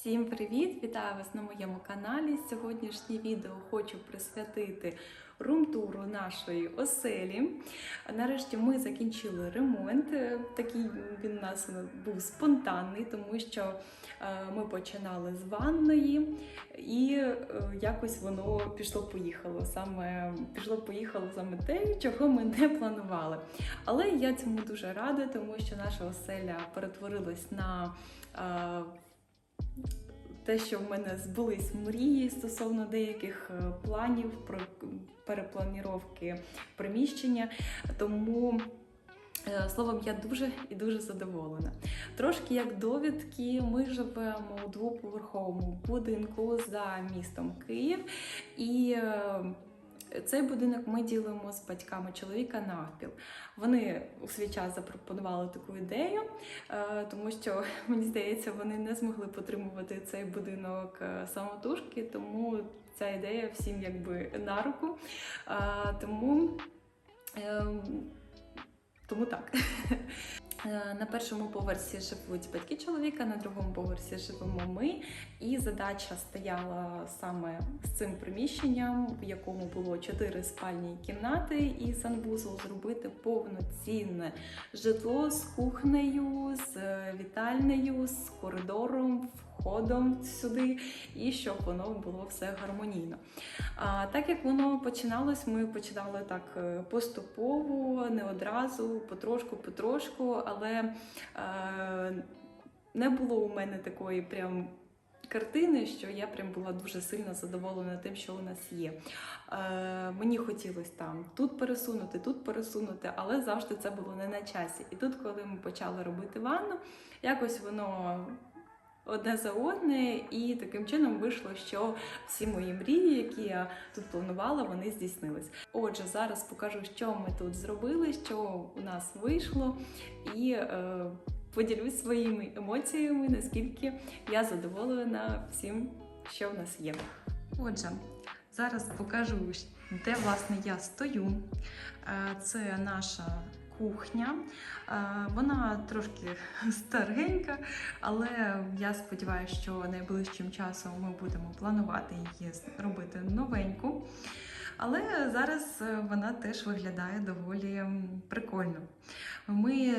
Всім привіт! Вітаю вас на моєму каналі. Сьогоднішнє відео хочу присвятити румтуру нашої оселі. Нарешті ми закінчили ремонт. Такий він у нас був спонтанний, тому що е, ми починали з ванної, і е, якось воно пішло-поїхало. Саме пішло-поїхало саме те, чого ми не планували. Але я цьому дуже рада, тому що наша оселя перетворилась на е, те, що в мене збулись мрії стосовно деяких е, планів про перепланіровки приміщення. Тому. е, Словом, я дуже і дуже задоволена. Трошки як довідки, ми живемо у двоповерховому будинку за містом Київ, і е, цей будинок ми ділимо з батьками чоловіка навпіл. Вони у свій час запропонували таку ідею, е, тому що мені здається, вони не змогли потримувати цей будинок е, самотужки, тому ця ідея всім якби на руку. Е, Тому, ем, тому так. Е, На першому поверсі живуть батьки чоловіка, на другому поверсі живемо ми. І задача стояла саме з цим приміщенням, в якому було чотири спальні кімнати і санвузол, зробити повноцінне житло з кухнею, з е, вітальнею, з коридором, входом сюди, і щоб воно було все гармонійно. А так як воно починалось, ми починали так е, поступово, не одразу, потрошку, потрошку, але е, не було у мене такої прям. Картини, що я прям була дуже сильно задоволена тим, що у нас є. Е, мені хотілося там тут пересунути, тут пересунути, але завжди це було не на часі. І тут, коли ми почали робити ванну, якось воно одне за одне, і таким чином вийшло, що всі мої мрії, які я тут планувала, вони здійснились. Отже, зараз покажу, що ми тут зробили, що у нас вийшло, і е, поділюсь своїми емоціями, наскільки я задоволена всім, що в нас є. Отже, зараз покажу, де власне я стою. Е, Це наша кухня. Е, Вона трошки старенька, але я сподіваюся, що найближчим часом ми будемо планувати її робити новеньку. Але зараз е, вона теж виглядає доволі прикольно. Ми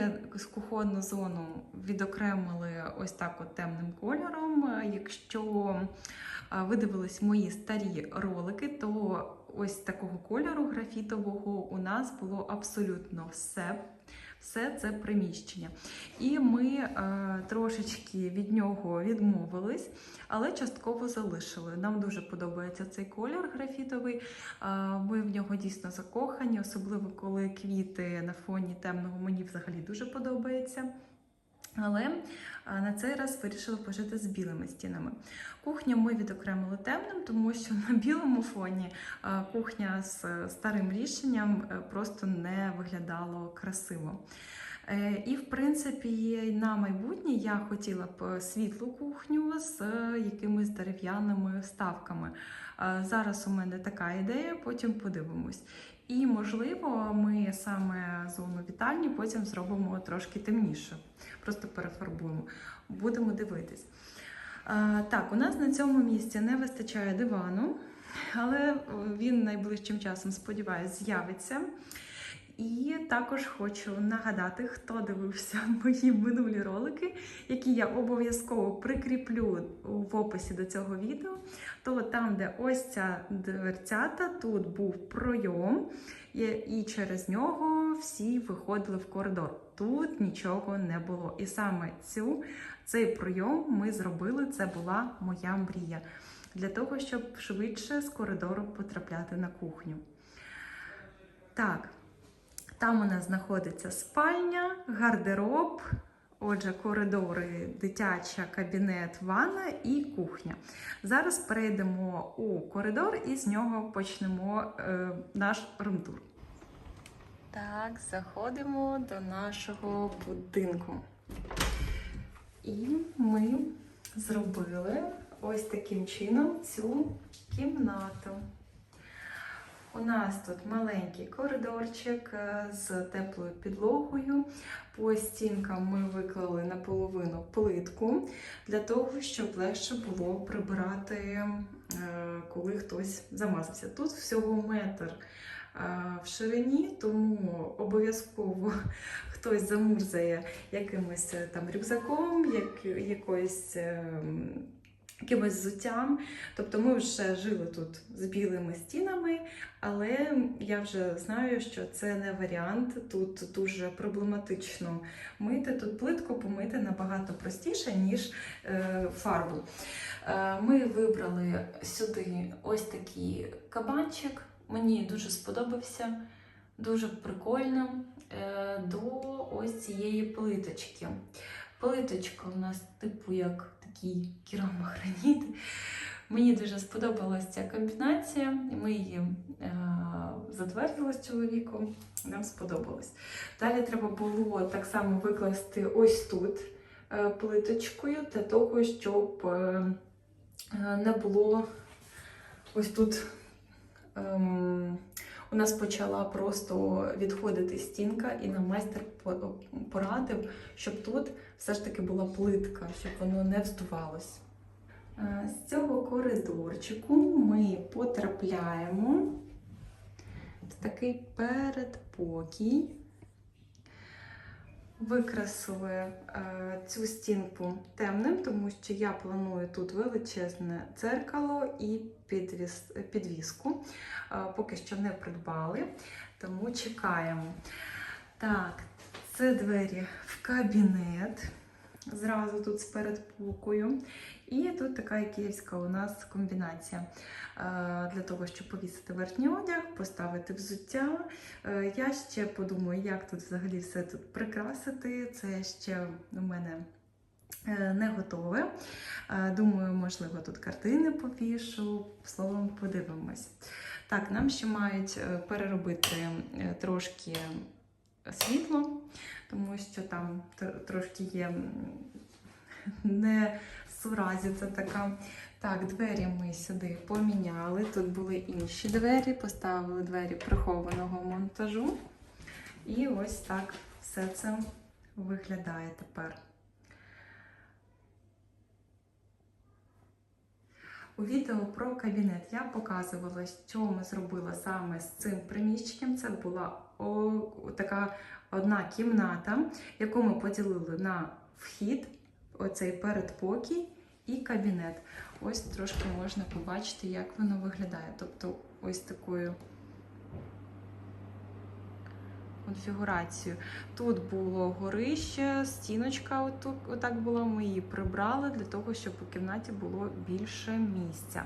кухонну зону відокремили ось так от темним кольором. Е, Якщо видивились ви дивились мої старі ролики, то ось такого кольору графітового у нас було абсолютно все. Все це приміщення. І ми е, трошечки від нього відмовились, але частково залишили. Нам дуже подобається цей колір графітовий. Е, ми в нього дійсно закохані, особливо коли квіти на фоні темного мені взагалі дуже подобається. Але на цей раз вирішили пожити з білими стінами. Кухню ми відокремили темним, тому що на білому фоні кухня з е, старим рішенням е, просто не виглядало красиво. Е, І, в принципі, на майбутнє я хотіла б світлу кухню з якимись дерев'яними вставками. Зараз у мене така ідея, потім подивимось. І, можливо, ми саме зону вітальні потім зробимо трошки темніше. Просто перефарбуємо. Будемо дивитись. А, так, у нас на цьому місці не вистачає дивану, але е, він найближчим часом, сподіваюся, з'явиться. І також хочу нагадати, хто дивився мої минулі ролики, які я обов'язково прикріплю в описі до цього відео. То там, де ось ця дверцята, тут був пройом, і- через нього всі виходили в коридор. Тут нічого не було. І саме цю, цей пройом ми зробили. Це була моя мрія. Для того, щоб швидше з коридору потрапляти на кухню. Так, там у нас знаходиться спальня, гардероб, отже, коридори, дитяча, кабінет, ванна і кухня. Зараз перейдемо у коридор і з нього почнемо е, наш румтур. Так, заходимо до нашого будинку. І ми зробили ось таким чином цю кімнату. У нас тут маленький коридорчик е, з теплою підлогою. По стінкам ми виклали наполовину плитку для того, щоб легше було прибирати, е, коли хтось замазався. Тут всього метр е, в ширині, тому обов'язково хтось замурзає якимось там рюкзаком, як, якоюсь. Якимось взуттям. Тобто ми вже жили тут з білими стінами, але я вже знаю, що це не варіант. Тут дуже проблематично мити. Тут плитку помити набагато простіше, ніж е, фарбу. Е, ми вибрали сюди ось такий кабанчик. Мені дуже сподобався, дуже прикольно е, до ось цієї плиточки. Плиточка у нас типу як такий керамограніт. Мені дуже сподобалася ця комбінація, ми її е, затвердили з чоловіком. Нам сподобалось. Далі треба було так само викласти ось тут е, плиточкою для того, щоб е, е, не було ось тут. Ем, у нас почала просто відходити стінка, і нам майстер порадив, щоб тут все ж таки була плитка, щоб воно не вздувалось. Е, З цього коридорчику ми потрапляємо в такий передпокій. Викрасили е, цю стінку темним, тому що я планую тут величезне дзеркало і підвіску. Е, поки що не придбали, тому чекаємо. Так, це двері в кабінет. Зразу тут з передпокою. І тут така ікеївська у нас комбінація е, для того, щоб повісити верхній одяг, поставити взуття. Е, Я ще подумаю, як тут взагалі все тут прикрасити. Це ще у мене е, не готове. Думаю, можливо, тут картини повішу. Словом, подивимось. Так, нам ще мають переробити трошки світло, тому що там трошки є не суразиця така. Так, двері ми сюди поміняли. Тут були інші двері, поставили двері прихованого монтажу. І ось так все це виглядає тепер. У відео про кабінет я показувала, що ми зробили саме з цим приміщенням. Це була така одна кімната, яку ми поділили на вхід, оцей передпокій і кабінет. Ось трошки можна побачити, як воно виглядає. Тобто, ось такою конфігурацією. Тут було горище, стіночка оту- отак була. Ми її прибрали для того, щоб у кімнаті було більше місця.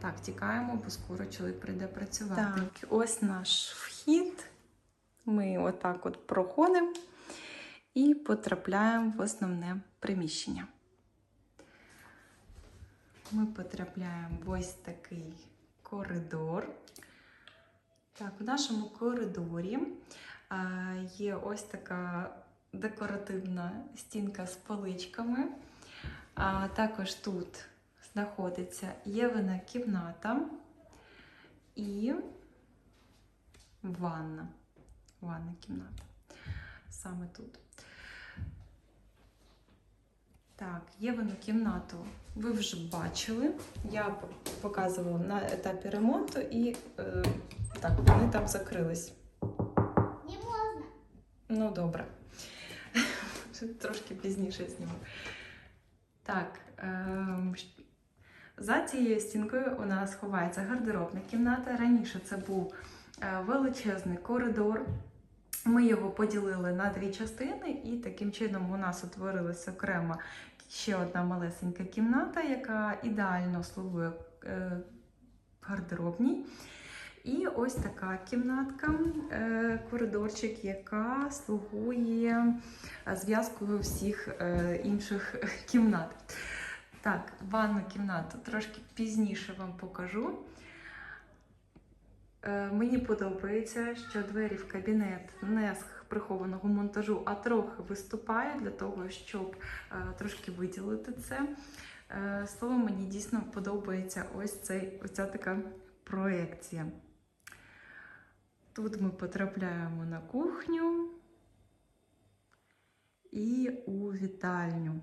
Так, тікаємо, бо скоро чоловік прийде працювати. Так, ось наш вхід. Ми отак от проходимо і потрапляємо в основне приміщення. Ми потрапляємо в ось такий коридор. Так, в нашому коридорі є ось така декоративна стінка з поличками. А також тут знаходиться Євина кімната і ванна. Ванна кімната. Саме тут. Так, Євину кімнату ви вже бачили. Я показувала на етапі ремонту і е, так, вони там закрились. Не можна. Ну, добре. Трошки пізніше зніму. Так. щ- за цією стінкою у нас ховається гардеробна кімната. Раніше це був е, величезний коридор. Ми його поділили на дві частини, і таким чином у нас утворилася окрема ще одна малесенька кімната, яка ідеально слугує е, гардеробній. І ось така кімнатка, е, коридорчик, яка слугує е, зв'язкою всіх інших кімнат. Так, ванну кімнату трошки пізніше вам покажу. Е, Мені подобається, що двері в кабінет не з прихованого монтажу, а трохи виступають для того, щоб е, трошки виділити це. Е, Словом, мені дійсно подобається ось цей, оця така проекція. Тут ми потрапляємо на кухню і у вітальню,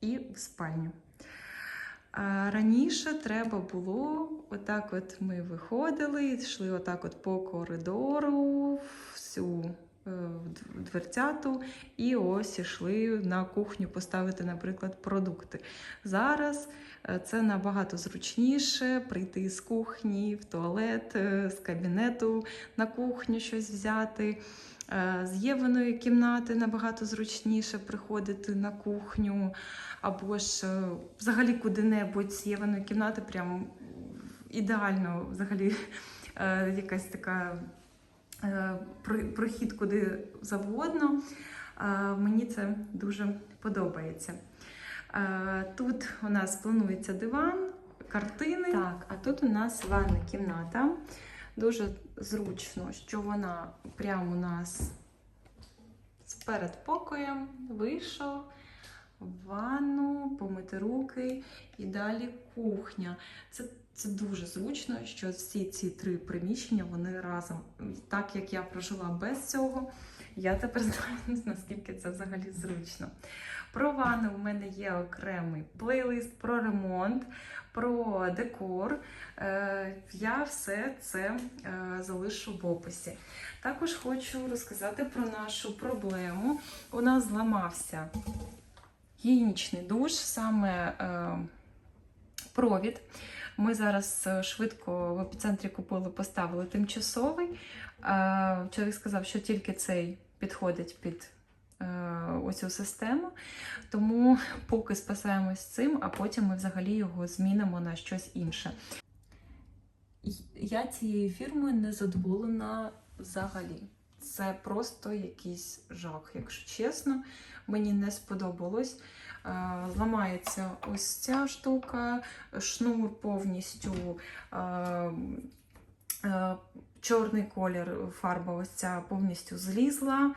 і в спальню. А раніше треба було, отак от ми виходили, йшли отак от по коридору, всю е, дверцяту, і ось ішли на кухню поставити, наприклад, продукти. Зараз е, це набагато зручніше прийти з кухні в туалет, е, з кабінету на кухню щось взяти. Е, З Євиної кімнати набагато зручніше приходити на кухню, або ж е, взагалі куди-небудь з Євиної кімнати, прям ідеально взагалі е, якась така прохід куди завгодно. Мені це дуже подобається. Тут у нас планується диван, картини. Так, а тут у нас ванна кімната. Дуже зручно, що вона прямо у нас з передпокоєм вийшов в ванну, помити руки і далі кухня. Це, це дуже зручно, що всі ці три приміщення вони разом. Так як я прожила без цього, я тепер знаю, наскільки це взагалі зручно. Про ванну у мене є окремий плейлист про ремонт, про декор. Е, Я все це е, залишу в описі. Також хочу розказати про нашу проблему. У нас зламався гігієнічний душ, саме е, провід. Ми зараз швидко в епіцентрі купили, поставили тимчасовий. Чоловік сказав, що тільки цей підходить під оцю систему. Тому поки спасаємось цим, а потім ми взагалі його змінимо на щось інше. Я цією фірмою не задоволена взагалі. Це просто якийсь жах, якщо чесно. Мені не сподобалось. Е, Зламається ось ця штука, шнур повністю. е, е, Чорний колір, фарба ось ця повністю злізла,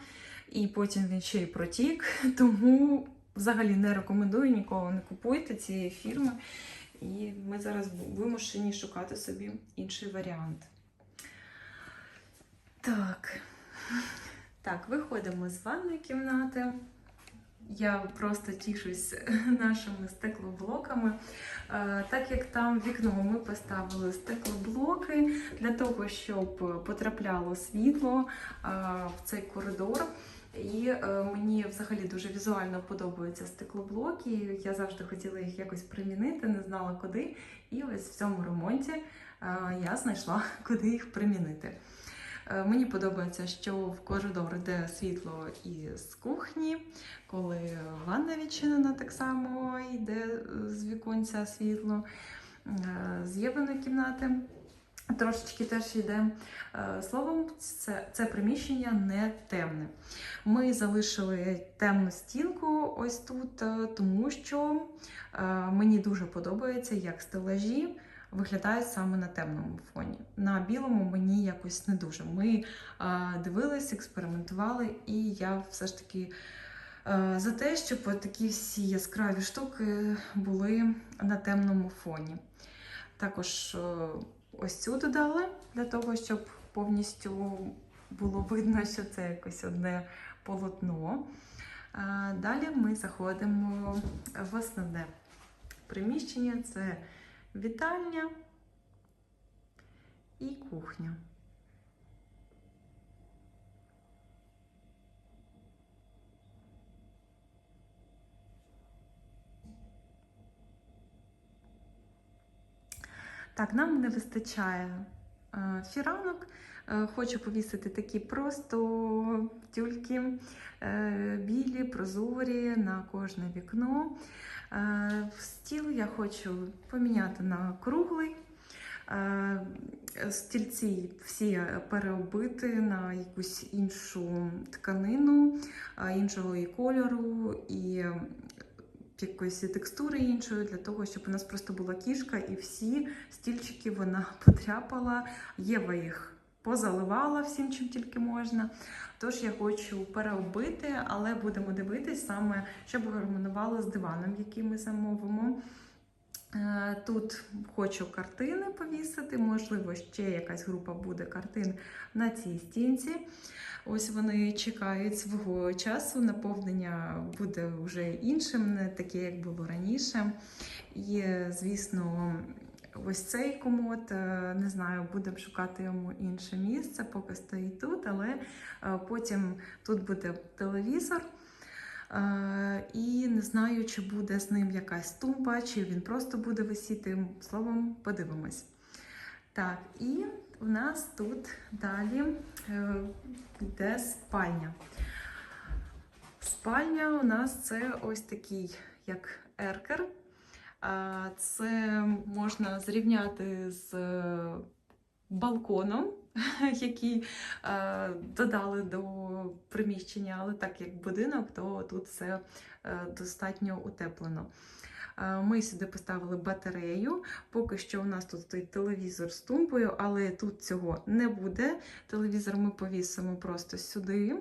і потім він ще й протік. Тому взагалі не рекомендую нікого не купуйте цієї фірми. І ми зараз вимушені шукати собі інший варіант. Так. Так, виходимо з ванної кімнати. Я просто тішусь нашими стеклоблоками. Е, Так як там вікно ми поставили стеклоблоки для того, щоб потрапляло світло е, в цей коридор. І е, мені взагалі дуже візуально подобаються стеклоблоки. Я завжди хотіла їх якось примінити, не знала куди. І ось в цьому ремонті я знайшла, куди їх примінити. Е, Мені подобається, що в коридор йде світло і з кухні, коли ванна відчинена, так само йде з віконця світло, Е, з євиної кімнати. Трошечки теж йде. Е, Словом, це, це приміщення не темне. Ми залишили темну стінку ось тут, тому що мені дуже подобається, як стелажі виглядають саме на темному фоні. На білому мені якось не дуже. Ми дивились, експериментували, і я все ж таки за те, щоб такі всі яскраві штуки були на темному фоні. Також ось цю додали для того, щоб повністю було видно, що це якось одне полотно. Далі ми заходимо в основне приміщення це вітальня і кухня. Так, нам не вистачає фіранок. Е, Хочу повісити такі просто тюльки е, білі, прозорі на кожне вікно. Е, стіл я хочу поміняти на круглий. Е, Стільці всі переоббити на якусь іншу тканину, е, іншого і кольору, і е, якоїсь текстури іншої, для того, щоб у нас просто була кішка, і всі стільчики вона потряпала. Єва їх позаливала всім, чим тільки можна. Тож я хочу переобити, але будемо дивитись саме, щоб гармонувало з диваном, який ми замовимо. Е, Тут хочу картини повісити, можливо, ще якась група буде картин на цій стінці. Ось вони чекають свого часу. Наповнення буде вже іншим, не таке, як було раніше. І, звісно, ось цей комод, е, не знаю, будемо шукати йому інше місце, поки стоїть тут, але е, потім тут буде телевізор. І не знаю, чи буде з ним якась тумба, чи він просто буде висіти. Словом, подивимось. Так, і у нас тут далі е, йде спальня. Спальня у нас це ось такий, як еркер. Це можна зрівняти з балконом, який е, додали до приміщення, але так як будинок, то тут все е, достатньо утеплено. Е, Ми сюди поставили батарею. Поки що у нас тут стоїть телевізор з тумбою, але тут цього не буде. Телевізор ми повісимо просто сюди.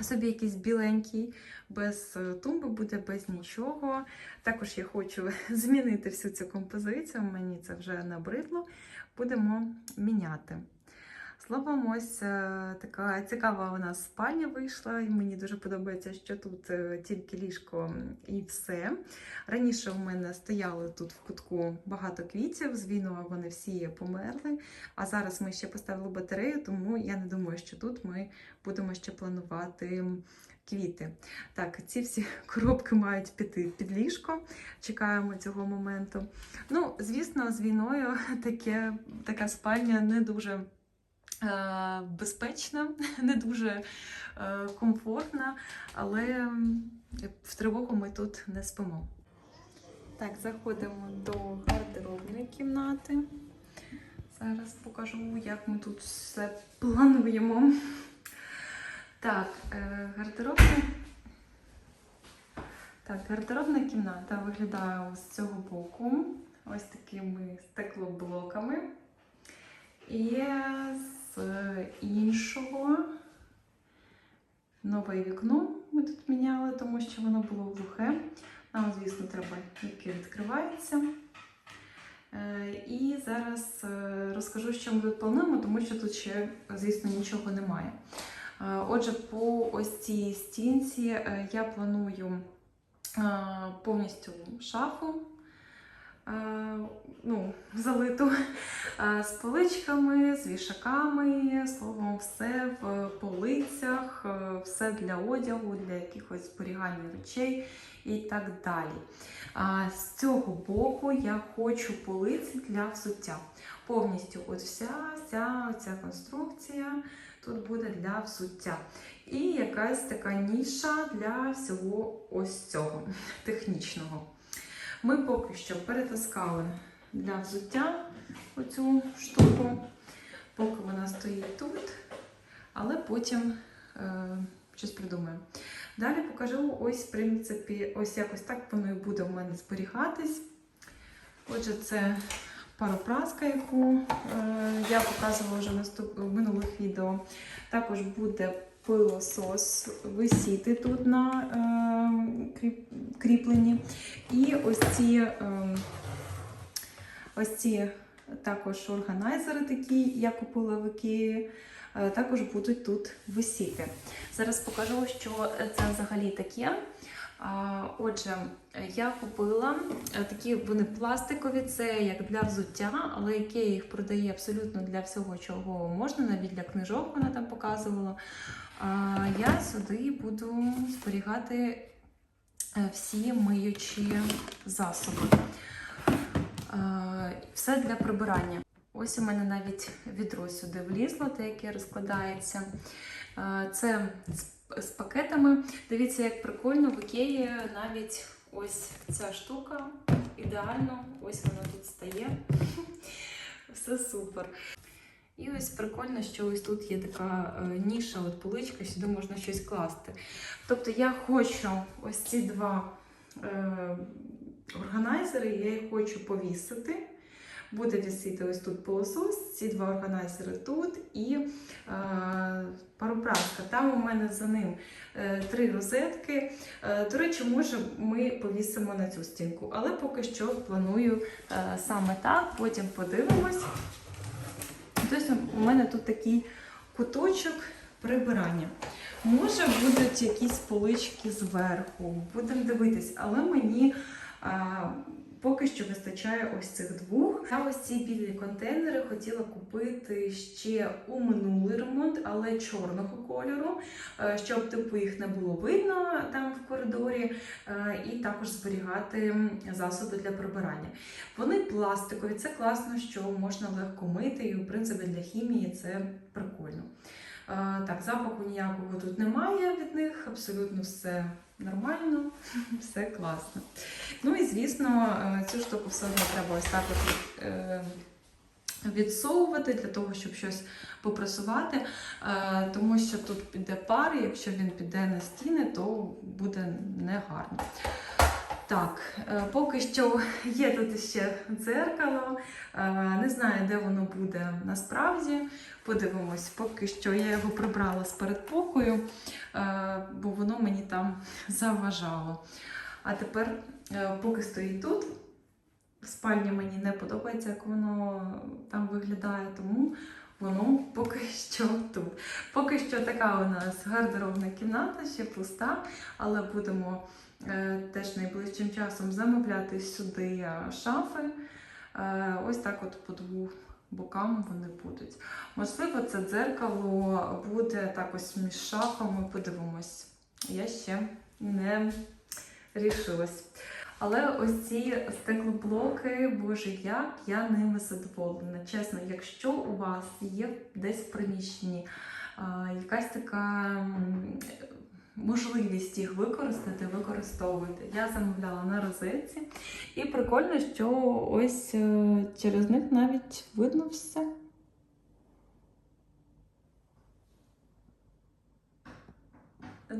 Собі якийсь біленький, без е, тумби буде, без нічого. Також я хочу змінити всю цю композицію, мені це вже набридло. Будемо міняти. Словом, ось е, така цікава у нас спальня вийшла, і мені дуже подобається, що тут е, тільки ліжко і все. Раніше у мене стояли тут в кутку багато квітів, з війною вони всі померли. А зараз ми ще поставили батарею, тому я не думаю, що тут ми будемо ще планувати квіти. Так, ці всі коробки мають піти під ліжко. Чекаємо цього моменту. Ну, звісно, з війною таке, така спальня не дуже. Е, Безпечна, не дуже е, комфортна, але в тривогу ми тут не спимо. Так, заходимо до гардеробної кімнати. Зараз покажу, як ми тут все плануємо. Так, е, гардеробна. Так, гардеробна кімната виглядає з цього боку. Ось такими стеклоблоками. І з іншого нове вікно ми тут міняли, тому що воно було глухе. Нам, звісно, треба, яке відкривається. Е, І зараз е, розкажу, що ми тут плануємо, тому що тут ще, звісно, нічого немає. Е, Отже, по ось цій стінці е, я планую е, повністю шафу. Е, Ну, залиту е, з поличками, з вішаками, словом, все в полицях, е, все для одягу, для якихось зберігання речей і так далі. З цього боку я хочу полиці для взуття. Повністю от вся ця, ця конструкція тут буде для взуття. І якась така ніша для всього ось цього технічного. Ми поки що перетаскали для взуття оцю штуку, поки вона стоїть тут, але потім е, щось придумаємо. Далі покажу ось, в принципі, ось якось так воно і буде у мене зберігатись. Отже, це паропраска, яку е, я показувала вже в наступ... в минулих відео. Також буде пилосос висіти тут на е, кріпленні. І ось ці, е, ось ці також органайзери такі, я купила в Ікеї, е, також будуть тут висіти. Зараз покажу, що це взагалі таке. Отже, я купила е, такі вони пластикові, це як для взуття, але Ікея їх продає абсолютно для всього, чого можна, навіть для книжок вона там показувала. Я сюди буду зберігати е, всі миючі засоби. Все для прибирання. Ось у мене навіть відро сюди влізло, те, яке розкладається. Це з- пакетами. Дивіться, як прикольно в Ікеї навіть ось ця штука ідеально. Ось вона тут стає. Все супер. І ось прикольно, що ось тут є така е, ніша, от поличка, сюди можна щось класти. Тобто я хочу ось ці два е, органайзери, я їх хочу повісити. Буде вісити ось тут пилосос, ці два органайзери тут і е, паропраска. Там у мене за ним е, три розетки. Е, до речі, може, ми повісимо на цю стінку, але поки що планую е, саме так, потім подивимось. Тобто у мене тут такий куточок прибирання. Може, будуть якісь полички зверху, будемо дивитись, але мені а, поки що вистачає ось цих двох. Я ось ці білі контейнери хотіла купити ще у минулий ремонт, але чорного кольору, е, щоб типу їх не було видно там в коридорі, е, і також зберігати засоби для прибирання. Вони пластикові, це класно, що можна легко мити, і в принципі для хімії це прикольно. Е, Так, запаху ніякого тут немає від них, абсолютно все нормально, все класно. Ну і звісно, е, цю штуку все одно треба ось так е, відсовувати для того, щоб щось попрасувати, е, тому що тут піде пар, і якщо він піде на стіни, то буде негарно. Так, е, поки що є тут ще дзеркало. Е, Не знаю, де воно буде насправді. Подивимось, поки що я його прибрала з передпокою, е, бо воно мені там заважало. А тепер, поки стоїть тут, в спальні мені не подобається, як воно там виглядає, тому воно поки що тут. Поки що така у нас гардеробна кімната, ще пуста, але будемо теж найближчим часом замовляти сюди е, шафи. Е, ось так от по двох бокам вони будуть. Можливо, це дзеркало буде так ось між шафами, подивимось. Я ще не рішилась. Але ось ці стеклоблоки, боже, як я ними задоволена. Чесно, якщо у вас є десь в приміщенні якась така можливість їх використати, використовувати. Я замовляла на розетці. І прикольно, що ось е, через них навіть видно все.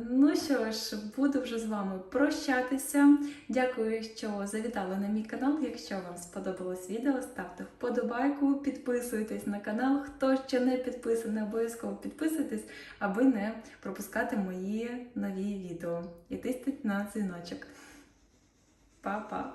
Ну що ж, буду вже з вами прощатися. Дякую, що завітали на мій канал. Якщо вам сподобалось відео, ставте вподобайку, підписуйтесь на канал. Хто ще не підписаний, обов'язково підписуйтесь, аби не пропускати мої нові відео. І тисніть на дзвіночок. Па-па!